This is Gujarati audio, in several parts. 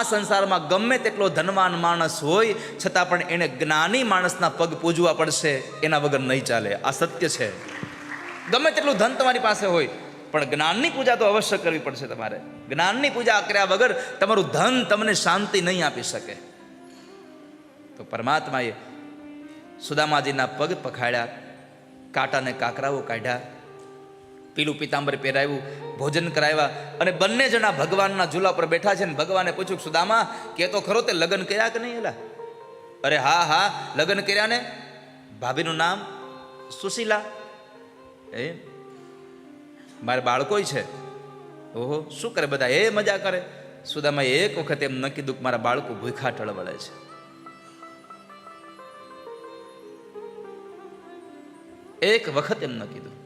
આ સંસારમાં ગમે તેટલો ધનવાન માણસ હોય, છતાં પણ એને જ્ઞાની માણસના પગ પૂજવા પડશે, એના વગર નહીં ચાલે. આ સત્ય છે. ગમે તેટલું ધન તમારી પાસે હોય, પણ જ્ઞાનની પૂજા તો અવશ્ય કરવી પડશે તમારે. જ્ઞાનની પૂજા કર્યા વગર તમારું ધન તમને શાંતિ નહીં આપી શકે. તો પરમાત્માએ સુદામાજીના પગ પખાડ્યા, કાંટાને કાકરાઓ કાઢ્યા પીલું પિતાંબર પહેરાવ્યું, ભોજન કરાવ્યા અને બંને જણા ભગવાનના ઝૂલા પર બેઠા છે ને ભગવાને પૂછ્યું, સુદામા, કે તો ખરો તે લગ્ન કર્યા કે નહીં એલા? અરે હા હા, લગ્ન કર્યા ને. ભાભીનું નામ સુશીલા. એ? મારે બાળકોય છે? ઓહો, શું કરે બધા? એ મજા કરે? સુદામા, એક વખત એમ ન કીધું કે મારા બાળકો ભૂખા ટળવળે છે. એક વખત એમ ન કીધું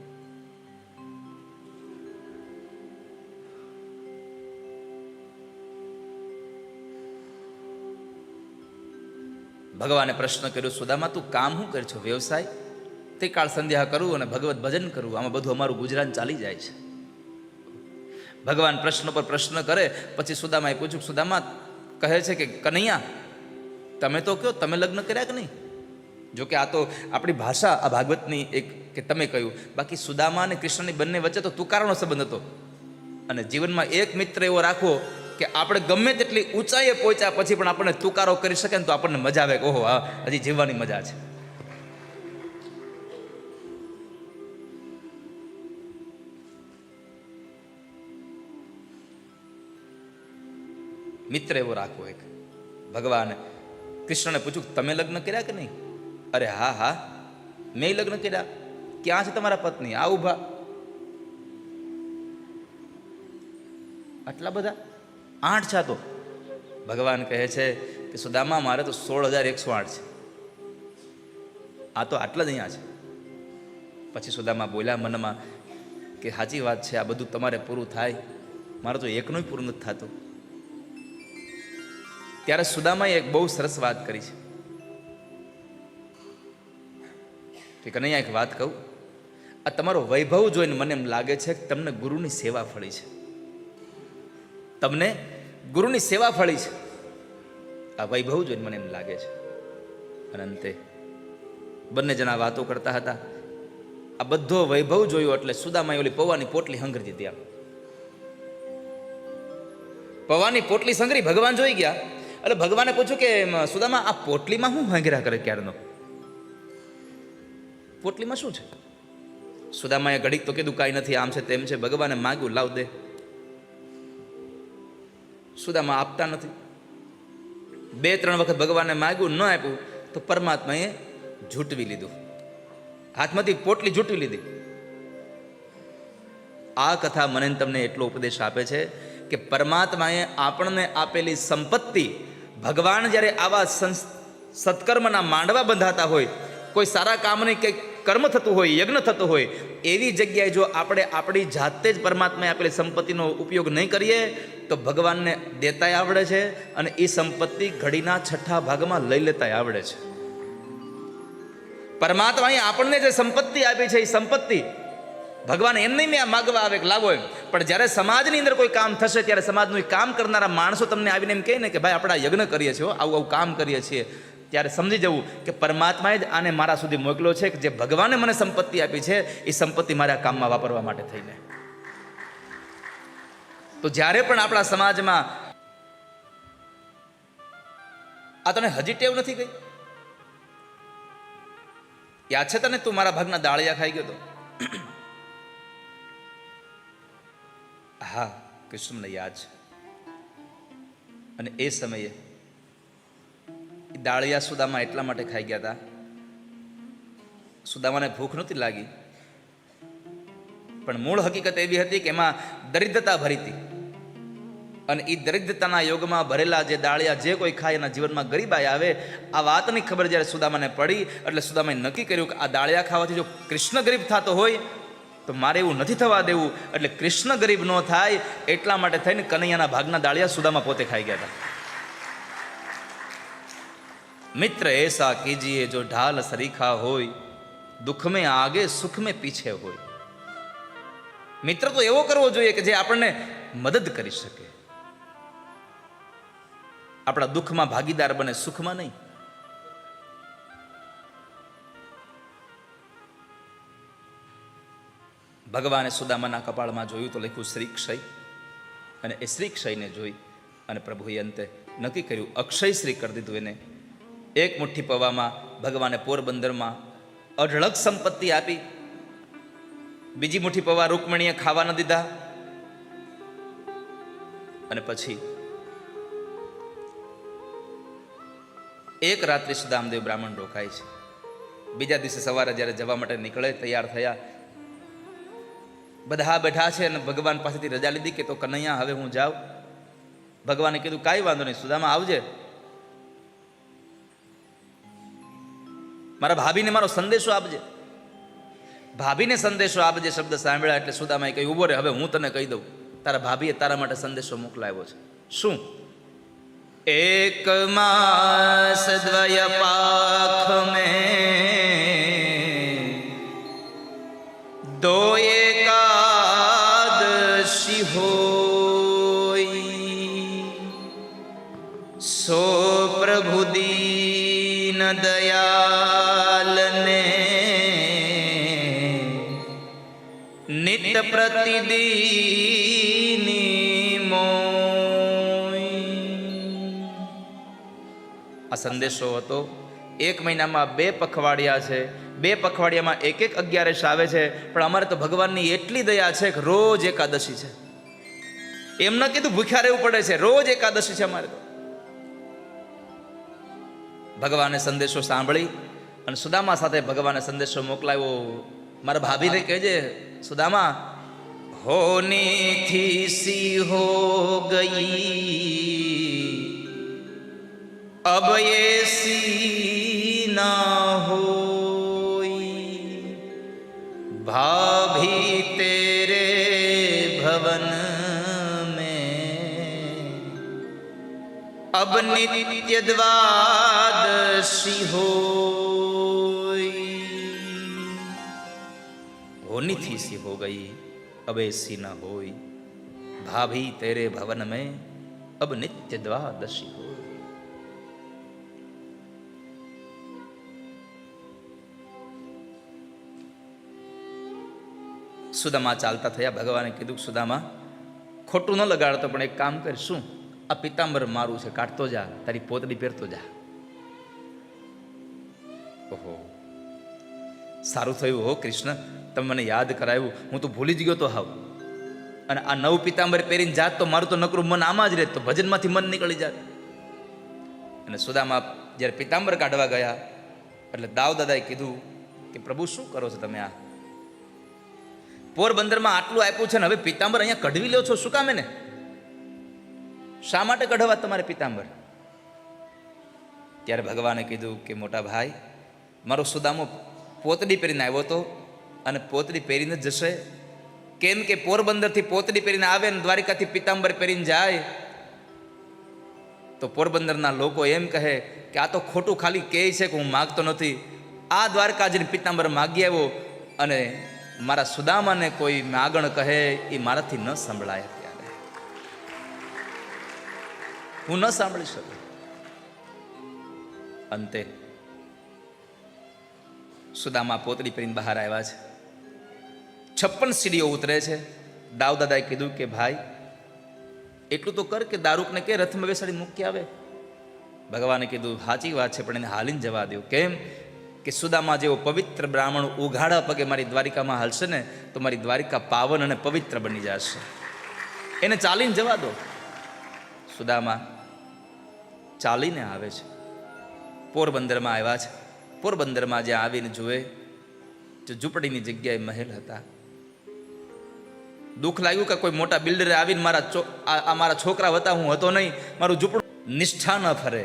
ભગવાને પ્રશ્ન કર્યો, સુદામા, તું કામ શું કર છો વ્યવસાય? તે કાળ સંધ્યા કરું અને ભગવત ભજન કરું. આમાં બધું અમારું ગુજરાન ચાલી જાય છે. ભગવાન પ્રશ્ન પર પ્રશ્ન કરે, પછી સુદામાએ પૂછ્યું, સુદામા, કહે છે કે, કનૈયા, તમે તો કયો, તમે લગ્ન કર્યા કે નહીં? જો કે આ તો આપણી ભાષા, આ ભાગવતની એક કે તમે કહ્યું. બાકી સુદામા અને કૃષ્ણની બંને વચ્ચે તો તુકારનો સંબંધ હતો. અને જીવનમાં એક મિત્ર એવો રાખવો કે આપણે ગમે તેટલી ઊંચાઈએ પહોંચ્યા પછી પણ આપણને તુકારો કરી શકે ને તો આપણને મજા આવે કે ઓહો, હા, હજી જીવવાની મજા છે. મિત્ર એવો રાખો એક. ભગવાન કૃષ્ણને પૂછ્યું, તમે લગ્ન કર્યા કે નહીં? અરે હા હા, મેં લગ્ન કર્યા. ક્યાં છે તમારા પત્ની? આ ઊભા આટલા બધા? આઠ છે તો ભગવાન કહે છે કે સુદામા, મારે તો સોળ હજાર એકસો આઠ છે. આ તો આટલા જ અહીંયા છે. પછી સુદામા બોલ્યા મનમાં કે સાચી વાત છે, આ બધું તમારે પૂરું થાય. મારે તો એકનું પૂરું નથી થતું. ત્યારે સુદામાએ એક બહુ સરસ વાત કરી છે. કે કનૈયા, એક વાત કહું. આ તમારો વૈભવ જોઈને મને એમ લાગે છે કે તમને ગુરુની સેવા ફળી છે. તમને ગુરુની સેવા ફળી છે. આ વૈભવ જોઈને મને એમ લાગે છે. અને અંતે બંને જણા વાતો કરતા હતા. આ બધો વૈભવ જોયો એટલે સુદામાએ ઓલી પૌવાની પોટલી હંગરી દીધી આમ. પૌવાની પોટલી સંગરી ભગવાન જોઈ ગયા. એટલે ભગવાને પૂછ્યું કે સુદામા, આ પોટલીમાં શું હંગરા કરે ક્યારનો? પોટલીમાં શું છે? સુદામાએ ઘડીક તો કીધું, કાંઈ નથી, આમ છે તેમ છે. ભગવાને માગ્યું, લાવ દે. સુદામા આપતા નથી. બે, ત્રણ વખત ભગવાને માગ્યું, ન આપ્યું, તો પરમાત્માએ ઝૂંટવી લીધું. હાથમાંથી પોટલી ઝૂંટવી લીધી. આ કથા મને તમને એટલો ઉપદેશ આપે છે કે પરમાત્માએ આપણને આપેલી સંપત્તિ ભગવાન જ્યારે આવા સત્કર્મના માંડવા બંધાતા હોય, કોઈ સારા કામની કંઈક કર્મ થતું હોય, યજ્ઞ થતો હોય, એવી જગ્યાએ જો આપણે આપણી જાતે જ પરમાત્માએ આપેલી સંપત્તિનો ઉપયોગ નહીં કરીએ, તો ભગવાનને દેતાય આવડે છે અને એ સંપત્તિ ઘડીના છઠ્ઠા ભાગમાં લઈ લેતાય આવડે છે. પરમાત્માએ આપણને જે સંપત્તિ આપી છે, એ સંપત્તિ ભગવાન એમ નહીં મેં માગવા આવે કે લાવો એમ. પણ જ્યારે સમાજની અંદર કોઈ કામ થશે, ત્યારે સમાજનું કામ કરનારા માણસો તમને આવીને એમ કહે ને કે, ભાઈ, આપણે યજ્ઞ કરીએ છીએ આવું આવું કામ કરીએ છીએ. ત્યારે સમજી જવું કે પરમાત્માએ જ આને મારા સુધી મોકલ્યો છે કે જે ભગવાને મને સંપત્તિ આપી છે, એ સંપત્તિ મારા કામમાં વાપરવા માટે થઈને. તો જ્યારે પણ આપણા સમાજમાં આ તને હજી ટેવ નથી ગઈ? યાદ છે તને તું મારા ભાગના દાળિયા ખાઈ ગયો તો? હા, કૃષ્ણને યાદ છે. અને એ સમયે દાળિયા સુદામા એટલા માટે ખાઈ ગયા હતા સુદામાને ભૂખ નહોતી લાગી. પણ મૂળ હકીકત એવી હતી કે એમાં દરિદ્રતા ભરી હતી. અને એ દરિદ્રતાના યોગમાં ભરેલા જે દાળિયા જે કોઈ ખાય એના જીવનમાં ગરીબાઈ આવે, આ વાતની ખબર જ્યારે સુદામાને પડી, એટલે સુદામાએ નક્કી કર્યું કે આ દાળિયા ખાવાથી જો કૃષ્ણ ગરીબ થતો હોય, તો મારે એવું નથી થવા દેવું. એટલે કૃષ્ણ ગરીબ ન થાય, એટલા માટે થઈને કનૈયાના ભાગના દાળિયા સુદામા પોતે ખાઈ ગયા હતા. મિત્ર એસા કીજીએ, જો ઢાલ સરીખા હોય દુઃખ મેં આગે સુખ મેં પીછે હોય. મિત્ર તો એવો કરવો જોઈએ કે જે આપણને મદદ કરી શકે. આપણા દુઃખમાં ભાગીદાર બને, સુખમાં નહીં. ભગવાને સુદામાના કપાળમાં જોયું તો લખ્યું શ્રી ક્ષય. અને એ શ્રી ક્ષયને જોઈ અને પ્રભુએ અંતે નક્કી કર્યું, અક્ષય શ્રી કરી દીધું એને. એક મુઠ્ઠી પવામાં ભગવાને પોરબંદરમાં અઢળક સંપત્તિ આપી. બીજી મુઠ્ઠી પવા રૂકમણીએ ખાવા ન દીધા. અને પછી એક રાત્રિ સુદામદેવ બ્રાહ્મણ રોકાય છે. બીજા દિવસે સવારે જ્યારે જવા માટે નીકળે, તૈયાર થયા, બધા બેઠા છે અને ભગવાન પાસેથી રજા લીધી કે તો કનૈયા, હવે હું જાઉં. ભગવાને કીધું, કાંઈ વાંધો નહીં, સુદામા આવજે. મારા ભાભીને મારો સંદેશો આપજે. ભાભીને સંદેશો આપજે શબ્દ સાંભળ્યા એટલે સુદામાએ કહ્યું, ઊભો રે, હવે હું તને કહી દઉં. તારા ભાભીએ તારા માટે સંદેશો મોકલાવ્યો છે. શું? એક માસ દ્વય પાખ મે દો પ્રતિદીની આ સંદેશો હતો. એક મહિનામાં બે પખવાડિયા છે. બે પખવાડિયામાં એક એક અગિયારસ આવે છે. પણ અમારે તો ભગવાનની એટલી દયા છે કે રોજ એકાદશી છે. એમ ન કીધું ભૂખ્યા રહેવું પડે છે. રોજ એકાદશી છે અમારે તો. ભગવાને સંદેશો સાંભળી અને સુદામા સાથે ભગવાને સંદેશો મોકલાવ્યો. મારા ભાભીને કહેજે સુદામા होने थी सी हो गई। अब ये सी ना हो भाभी तेरे भवन में। अब नित्य द्वादशी हो होनी थी सी हो गई। અવેસી ન હોય, ભાભી તેરે ભવન મે અબ નિત્ય દ્વાદશી હોય. સુદામા ચાલતા થયા. ભગવાને કીધું, સુદામા, ખોટું ન લગાડતો, પણ એક કામ કર, શું? આ પિતાંબર મારું છે, કાઢતો જા, તારી પોતડી પહેરતો જા. ઓહો. સારું થયું, હો કૃષ્ણ. તમે મને યાદ કરાવ્યું. હું તો ભૂલી જ ગયો તો હાવ. અને આ નવ પિતાંબર પહેરીને જાત તો મારું તો નકરું મન આમાં જ રહે, તો ભજનમાંથી મન નીકળી જાત અને સુદામા જ્યારે પિતાંબર કાઢવા ગયા, એટલે દાવ દાદાએ કીધું કે, પ્રભુ, શું કરો છો તમે આ? પોરબંદરમાં આટલું આપ્યું છે ને, હવે પિતાંબર અહીંયા કઢવી લો છો, શું કામ એને? શા માટે કઢવા તમારે પિતાંબર? ત્યારે ભગવાને કીધું કે, મોટા ભાઈ, મારો સુદામો પોતડી પહેરીને આવ્યો હતો અને પોતડી પહેરીને જશે. કેમ કે પોરબંદરથી પોતડી પહેરીને આવે અને દ્વારિકાથી પિતાંબર પહેરીને જાય? તો પોરબંદરના લોકો એમ કહે કે આ તો ખોટું ખાલી કહે છે કે હું માગતો નથી. આ દ્વારકાજીને પિતાંબર માગી આવ્યો અને મારા સુદામાને કોઈ માગણ કહે એ મારાથી ન સંભળાય ત્યારે હું ન સાંભળી શકું. અંતે સુદામા પોતડી પહેરીને બહાર આવ્યા છે. છપ્પન સીડીઓ ઉતરે છે. દાવ દાદાએ કીધું કે, ભાઈ, એટલું તો કર કે દારૂકને કે રથમાં બેસાડી મૂકી આવે. ભગવાને કીધું સાચી વાત છે, પણ એને હાલીને જવા દો કેમ કે સુદામા જેવો પવિત્ર બ્રાહ્મણ ઉઘાડા પગે મારી દ્વારિકામાં હાલશે ને, તો મારી દ્વારિકા પાવન અને પવિત્ર બની જશે. એને ચાલીને જવા દો. સુદામા ચાલીને આવે છે. પોરબંદરમાં આવ્યા છે. પોરબંદરમાં જ્યાં આવીને જુએ, જો ઝૂંપડીની જગ્યાએ મહેલ હતા. દુઃખ લાગ્યું કે કોઈ મોટા બિલ્ડરે આવીને મારા આ મારા છોકરા હતા હું હતો નહીં, મારું ઝૂંપડું નિષ્ઠા ન ફરે.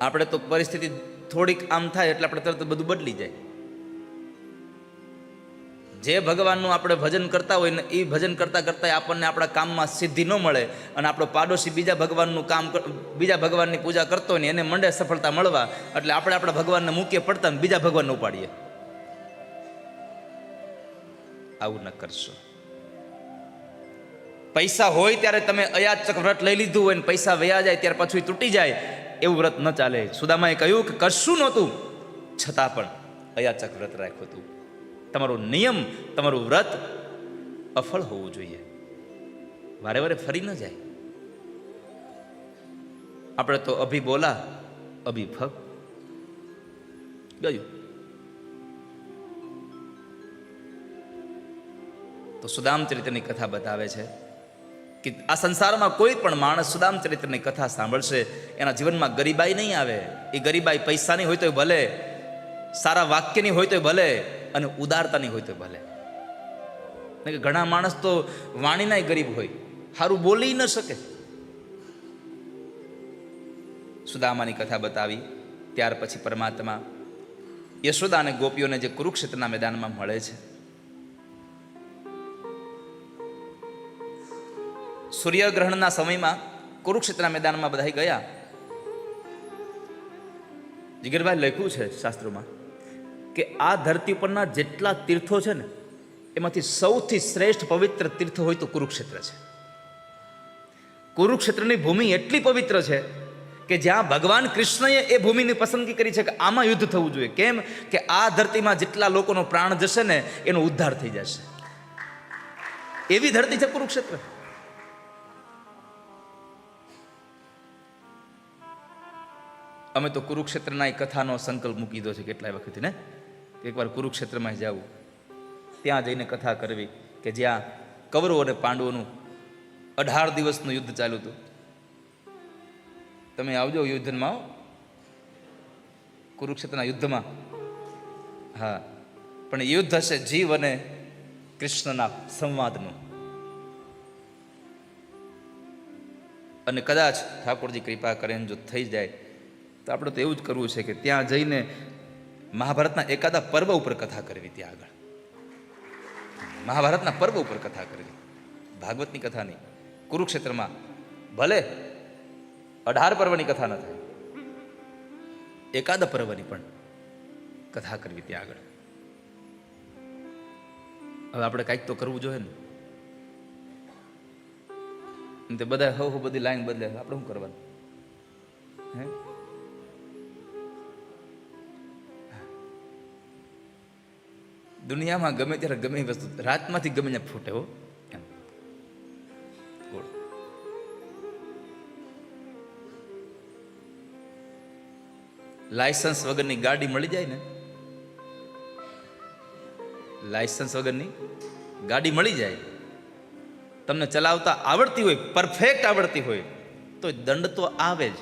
આપણે તો પરિસ્થિતિ થોડીક આમ થાય એટલે આપણે તરત બધું બદલી જાય. જે ભગવાનનું આપણે ભજન કરતા હોય ને એ ભજન કરતાં કરતાં આપણને આપણા કામમાં સિદ્ધિ ન મળે અને આપણો પાડોશી બીજા ભગવાનનું કામ બીજા ભગવાનની પૂજા કરતો હોય ને એને મંડે સફળતા મળવા, એટલે આપણે આપણા ભગવાનને મૂકીએ પડતા ને બીજા ભગવાનને ઉપાડીએ. આવું ન કરશો. પૈસા હોય ત્યારે તમે અયાચક વ્રત લઈ લીધું હોય ને પૈસા વયા જાય ત્યારે પાછું તૂટી જાય, એવું વ્રત ન ચાલે. સુદામાએ કહ્યું કે કશું નહોતું, છતાં પણ અયાચક વ્રત રાખ્યું હતું. તમારો નિયમ, તમારું વ્રત અફળ હોવું જોઈએ. વારે વારે ફરી ન જાય. આપણે તો અભી બોલા, અભી ફગ ગયું. તો સુદામ ચરિત્રની કથા બતાવે છે કે આ સંસારમાં કોઈ પણ માણસ સુદામ ચરિત્રની કથા સાંભળશે, એના જીવનમાં ગરીબાઈ નહીં આવે. એ ગરીબાઈ પૈસાની હોય તો ભલે, સારા વાક્યની હોય તો ભલે અને ઉદારતાની હોય તો ભલે. કે ઘણા માણસ તો વાણીનાય ગરીબ હોય. સારું બોલી ન શકે. સુદામાની કથા બતાવી. ત્યાર પછી પરમાત્મા યશોદા અને ગોપીઓને જે કુરુક્ષેત્રના મેદાનમાં મળે છે. સૂર્યગ્રહણના સમયમાં કુરુક્ષેત્રના મેદાનમાં બધા ગયા. જીગરભાઈ લખ્યું છે શાસ્ત્રોમાં. કે આ ધરતી પરના જેટલા તીર્થો છે ને, એમાંથી સૌથી શ્રેષ્ઠ પવિત્ર તીર્થ હોય તો કુરુક્ષેત્ર છે. કુરુક્ષેત્રની ભૂમિ એટલી પવિત્ર છે કે જ્યાં ભગવાન કૃષ્ણએ એ ભૂમિની પસંદગી કરી છે કે આમાં યુદ્ધ થવું જોઈએ. કેમ? કે આ ધરતીમાં જેટલા લોકોનો પ્રાણ જશે ને, એનો ઉદ્ધાર થઈ જશે. એવી ધરતી છે કુરુક્ષેત્ર. અમે તો કુરુક્ષેત્રના એ કથાનો સંકલ્પ મૂકી દીધો છે કેટલાય વખતથી ને? એકવાર કુરુક્ષેત્રમાં જવું ત્યાં જઈને કથા કરવી કે જ્યાં કૌરવો અને પાંડવોનું અઢાર દિવસનું યુદ્ધ ચાલ્યું હતું. તમે આવજો યુદ્ધમાં આવો કુરુક્ષેત્રના યુદ્ધમાં. હા, પણ યુદ્ધ હશે જીવ અને કૃષ્ણના સંવાદનું. અને કદાચ ઠાકોરજી કૃપા કરીને જો થઈ જાય, તો આપણે તો એવું જ કરવું છે કે ત્યાં જઈને મહાભારતના એકાદા પર્વ ઉપર કથા કરવી ત્યાં આગળ. મહાભારતના પર્વ ઉપર કથા કરવી. ભાગવતની કથા નહીં કુરુક્ષેત્રમાં ભલે અઢાર પર્વની કથા ન થાય, એકાદ પર્વની પણ કથા કરવી ત્યાં આગળ. હવે આપણે કાંઈક તો કરવું જોઈએ ને. તે બધા હવ હવ બધી લાઈન બદલે આપણે શું કરવાનું? હે? દુનિયામાં ગમે ત્યારે ગમે એ વસ્તુ, રાતમાંથી ગમે ત્યાં ફૂટે હો. એમ. ગોળ. લાયસન્સ વગરની ગાડી મળી જાય ને? લાયસન્સ વગરની ગાડી મળી જાય. તમને ચલાવતા આવડતી હોય પરફેક્ટ આવડતી હોય તો દંડ તો આવે જ.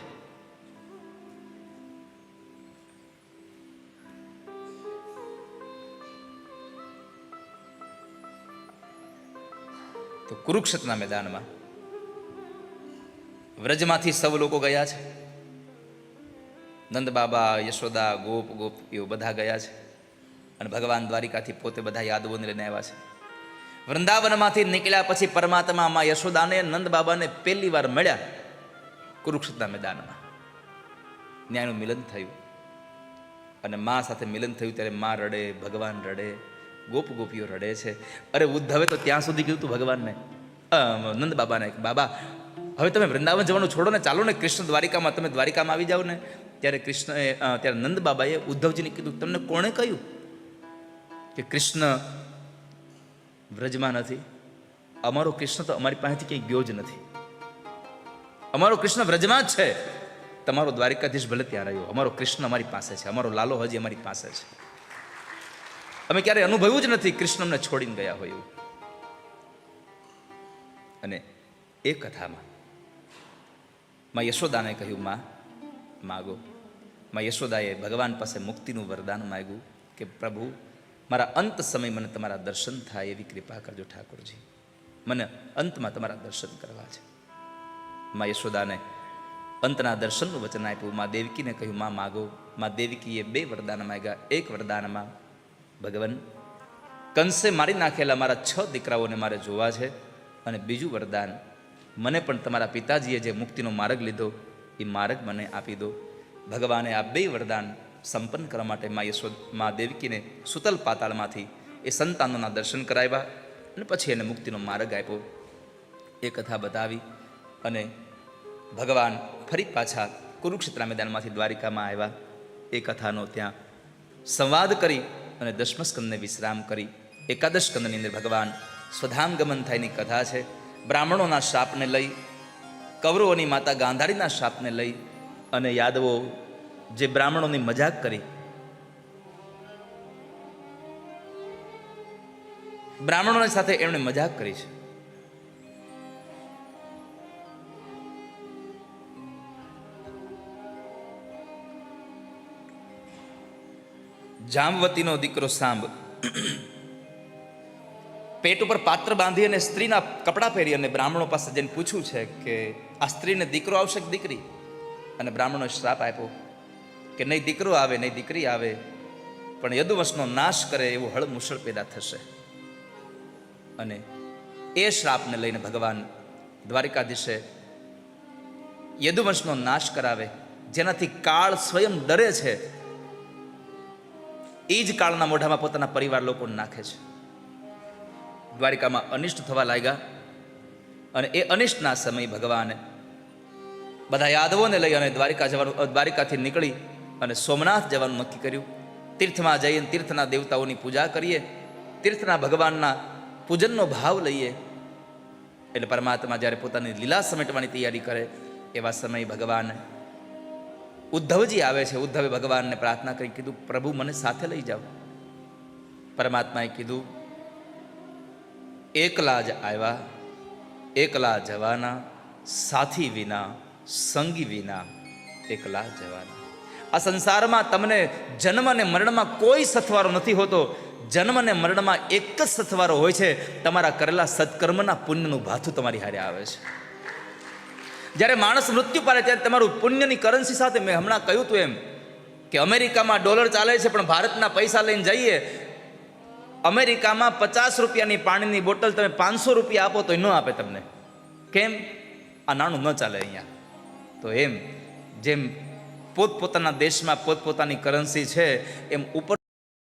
તો કુરુક્ષેત્રના મેદાનમાં વ્રજમાંથી સૌ લોકો ગયા છે. નંદ બાબા યશોદા, ગોપ ગોપ ગોપીઓ બધા ગયા છે અને ભગવાન દ્વારિકાથી પોતે બધા યાદવોને લઈને આવ્યા છે. વૃંદાવનમાંથી નીકળ્યા પછી પરમાત્મા માં યશોદાને નંદ બાબાને પહેલી વાર મળ્યા કુરુક્ષેત્રના મેદાનમાં. ન્યાયનું મિલન થયું અને મા સાથે મિલન થયું ત્યારે મા રડે, ભગવાન રડે ગોપ ગોપીઓ રડે છે. અરે ઉદ્ધવે તો ત્યાં સુધી કીધું તું ભગવાનને. નંદ બાબાને, બાબા, હવે તમે વૃંદાવન જવાનું છોડો ને, ચાલો ને કૃષ્ણ દ્વારિકામાં, તમે દ્વારિકામાં આવી જાઓ ને. ત્યારે કૃષ્ણએ ત્યારે નંદ બાબાએ ઉદ્ધવજીને કીધું, તમને કોણે કહ્યું કે કૃષ્ણ વ્રજમાં નથી? અમારો કૃષ્ણ તો અમારી પાસેથી ક્યાંય ગયો જ નથી. અમારો કૃષ્ણ વ્રજમાં જ છે. તમારો દ્વારિકાધીશ ભલે ત્યાં રહ્યો. અમારો કૃષ્ણ અમારી પાસે છે. અમારો લાલો હજી અમારી પાસે છે. અમે ક્યારેય અનુભવ્યું જ નથી કૃષ્ણને છોડીને ગયા હોય એવું. અને એ કથામાં માં યશોદાને કહ્યું, માં, માગો. માં યશોદાએ ભગવાન પાસે મુક્તિનું વરદાન માગ્યું કે, પ્રભુ, મારા અંત સમય મને તમારા દર્શન થાય એવી કૃપા કરજો ઠાકોરજી. મને અંતમાં તમારા દર્શન કરવા છે. માં યશોદાને અંતના દર્શનનું વચન આપ્યું. માં દેવકીને કહ્યું, માં, માગો. માં દેવકીએ બે વરદાન માગ્યા. એક વરદાનમાં ભગવાન, કંસે મારી નાખેલા મારા છ દીકરાઓને મારે જોવા છે અને બીજું વરદાન, મને પણ તમારા પિતાજીએ જે મુક્તિનો માર્ગ લીધો, એ માર્ગ મને આપી દો. ભગવાને આ બે વરદાન સંપન્ન કરવા માટે મા યશોદ, મા દેવકીને સુતલ પાતાળમાંથી એ સંતાનોના દર્શન કરાવ્યા અને પછી એને મુક્તિનો માર્ગ આપ્યો. એ કથા બતાવી અને ભગવાન ફરી પાછા કુરુક્ષેત્ર મેદાનમાંથી દ્વારિકામાં આવ્યા. એ કથાનો ત્યાં સંવાદ કરી અને દશમ સ્કંદને વિશ્રામ કરી એકાદશ સ્કંદની અંદર ભગવાન સ્વધામ ગમન થાયની કથા છે. બ્રાહ્મણોના શાપને લઈ, કૌરવોની માતા ગાંધારીના શાપને લઈ અને યાદવો જે બ્રાહ્મણોની મજાક કરી. બ્રાહ્મણોની સાથે એમણે મજાક કરી છે. જામવતીનો દીકરો સાંભ. પેટ ઉપર પાત્ર બાંધી અને સ્ત્રીના કપડાં પહેરી અને બ્રાહ્મણો પાસે જઈને પૂછ્યું છે કે, આ સ્ત્રીને દીકરો આવશે કે દીકરી? અને બ્રાહ્મણો શ્રાપ આપ્યો કે, નહીં, દીકરો આવે, નહીં, દીકરી આવે, પણ યદુવંશનો નાશ કરે એવું હળ મુસળ પેદા થશે. અને એ શ્રાપને લઈને ભગવાન દ્વારિકાધીશે યદુવંશનો નાશ કરાવે, જેનાથી કાળ સ્વયં ડરે છે એ જ કાળના મોઢામાં પોતાના પરિવાર લોકોને નાખે છે. દ્વારિકામાં અનિષ્ટ થવા લાગ્યા અને એ અનિષ્ટના સમય ભગવાને બધા યાદવોને લઈ અને દ્વારિકા જવાનું દ્વારિકાથી નીકળી અને સોમનાથ જવાનું નક્કી કર્યું. તીર્થમાં જઈને તીર્થના દેવતાઓની પૂજા કરીએ, તીર્થના ભગવાનના પૂજનનો ભાવ લઈએ. એટલે પરમાત્મા જ્યારે પોતાની લીલા સમેટવાની તૈયારી કરે એવા સમયે ભગવાન ઉદ્ધવજી આવે છે, ઉદ્ધવે ભગવાનને પ્રાર્થના કરી, કીધું, પ્રભુ, મને સાથે લઈ જાઓ. પરમાત્માએ કીધું, એકલા જ આવ્યા, એકલા જવાના, સાથી વિના, સંગી વિના, એકલા જવાના. આ સંસારમાં તમને જન્મ અને મરણમાં કોઈ સથવારો નથી હોતો. જન્મ અને મરણમાં એક જ સથવારો હોય છે. તમારા કરેલા સત્કર્મના પુણ્યનું ભાથું તમારી હારે આવે છે. જ્યારે માણસ મૃત્યુ પામે ત્યારે તમારું પુણ્યની કરન્સી સાથે મેં હમણાં કહ્યું હતું એમ કે અમેરિકામાં ડોલર ચાલે છે, પણ ભારતના પૈસા લઈને જઈએ, અમેરિકામાં પચાસ રૂપિયાની પાણીની બોટલ તમે પાંચસો રૂપિયા આપો તો ન આપે તમને. કેમ? આ નાણું ન ચાલે અહીંયા. તો એમ, જેમ પોતપોતાના દેશમાં પોતપોતાની કરન્સી છે, એમ ઉપર